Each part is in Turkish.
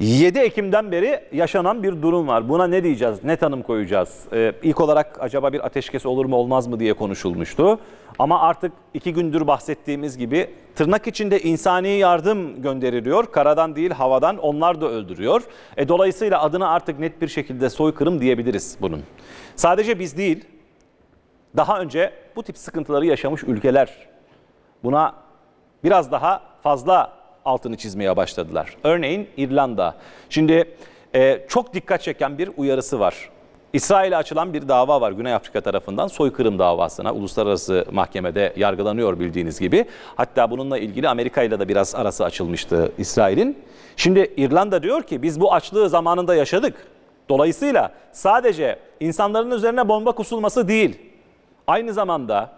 7 Ekim'den beri yaşanan bir durum var. Buna ne diyeceğiz? Ne tanım koyacağız? Ee, ilk olarak acaba bir ateşkes olur mu olmaz mı diye konuşulmuştu. Ama artık iki gündür bahsettiğimiz gibi tırnak içinde insani yardım gönderiliyor. Karadan değil havadan onlar da öldürüyor. E, dolayısıyla adına artık net bir şekilde soykırım diyebiliriz bunun. Sadece biz değil daha önce bu tip sıkıntıları yaşamış ülkeler buna biraz daha fazla altını çizmeye başladılar. Örneğin İrlanda. Şimdi e, çok dikkat çeken bir uyarısı var. İsrail'e açılan bir dava var Güney Afrika tarafından soykırım davasına uluslararası mahkemede yargılanıyor bildiğiniz gibi. Hatta bununla ilgili Amerika ile de biraz arası açılmıştı İsrail'in. Şimdi İrlanda diyor ki biz bu açlığı zamanında yaşadık. Dolayısıyla sadece insanların üzerine bomba kusulması değil, aynı zamanda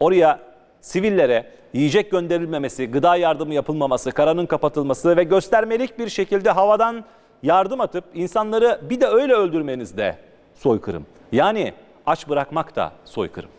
oraya sivillere yiyecek gönderilmemesi, gıda yardımı yapılmaması, karanın kapatılması ve göstermelik bir şekilde havadan yardım atıp insanları bir de öyle öldürmeniz de soykırım. Yani aç bırakmak da soykırım.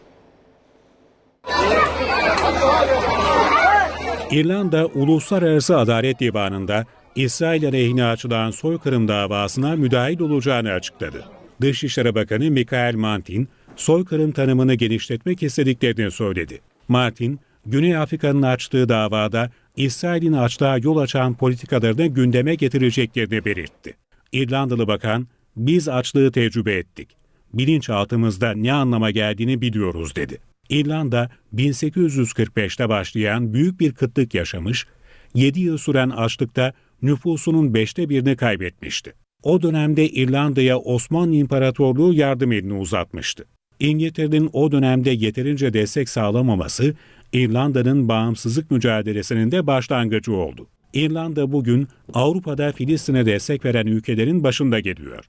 İrlanda Uluslararası Adalet Divanı'nda İsrail aleyhine açılan soykırım davasına müdahil olacağını açıkladı. Dışişleri Bakanı Michael Martin, soykırım tanımını genişletmek istediklerini söyledi. Martin, Güney Afrika'nın açtığı davada İsrail'in açlığa yol açan politikalarını gündeme getireceklerini belirtti. İrlandalı bakan, biz açlığı tecrübe ettik. Bilinçaltımızda ne anlama geldiğini biliyoruz dedi. İrlanda 1845'te başlayan büyük bir kıtlık yaşamış, 7 yıl süren açlıkta nüfusunun beşte birini kaybetmişti. O dönemde İrlanda'ya Osmanlı İmparatorluğu yardım elini uzatmıştı. İngiltere'nin o dönemde yeterince destek sağlamaması İrlanda'nın bağımsızlık mücadelesinin de başlangıcı oldu. İrlanda bugün Avrupa'da Filistin'e destek veren ülkelerin başında geliyor.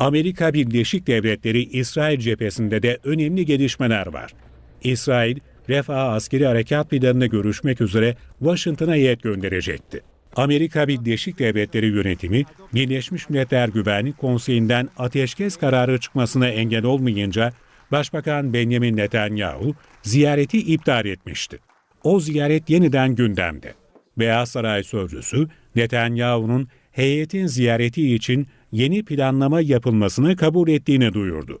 Amerika Birleşik Devletleri İsrail cephesinde de önemli gelişmeler var. İsrail, Refah askeri harekat planını görüşmek üzere Washington'a heyet gönderecekti. Amerika Birleşik Devletleri yönetimi Birleşmiş Milletler Güvenlik Konseyi'nden ateşkes kararı çıkmasına engel olmayınca Başbakan Benjamin Netanyahu ziyareti iptal etmişti. O ziyaret yeniden gündemde. Beyaz Saray sözcüsü Netanyahu'nun heyetin ziyareti için yeni planlama yapılmasını kabul ettiğini duyurdu.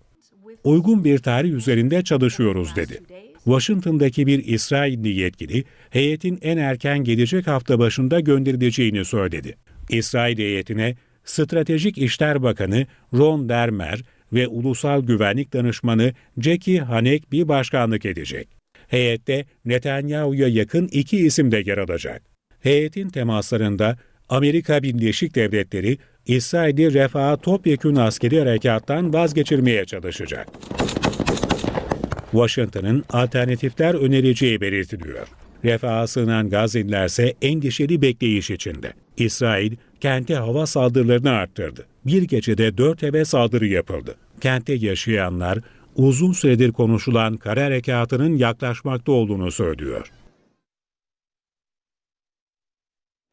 Uygun bir tarih üzerinde çalışıyoruz dedi. Washington'daki bir İsrailli yetkili heyetin en erken gelecek hafta başında gönderileceğini söyledi. İsrail heyetine Stratejik İşler Bakanı Ron Dermer ve Ulusal Güvenlik Danışmanı Jackie Hanek bir başkanlık edecek. Heyette Netanyahu'ya yakın iki isim de yer alacak. Heyetin temaslarında Amerika Birleşik Devletleri İsrail'i refaha topyekun askeri harekattan vazgeçirmeye çalışacak. Washington'ın alternatifler önereceği belirtiliyor. Refaha sığınan Gazze'lilerse endişeli bekleyiş içinde. İsrail, kente hava saldırılarını arttırdı. Bir gecede dört eve saldırı yapıldı. Kentte yaşayanlar uzun süredir konuşulan kara harekatının yaklaşmakta olduğunu söylüyor.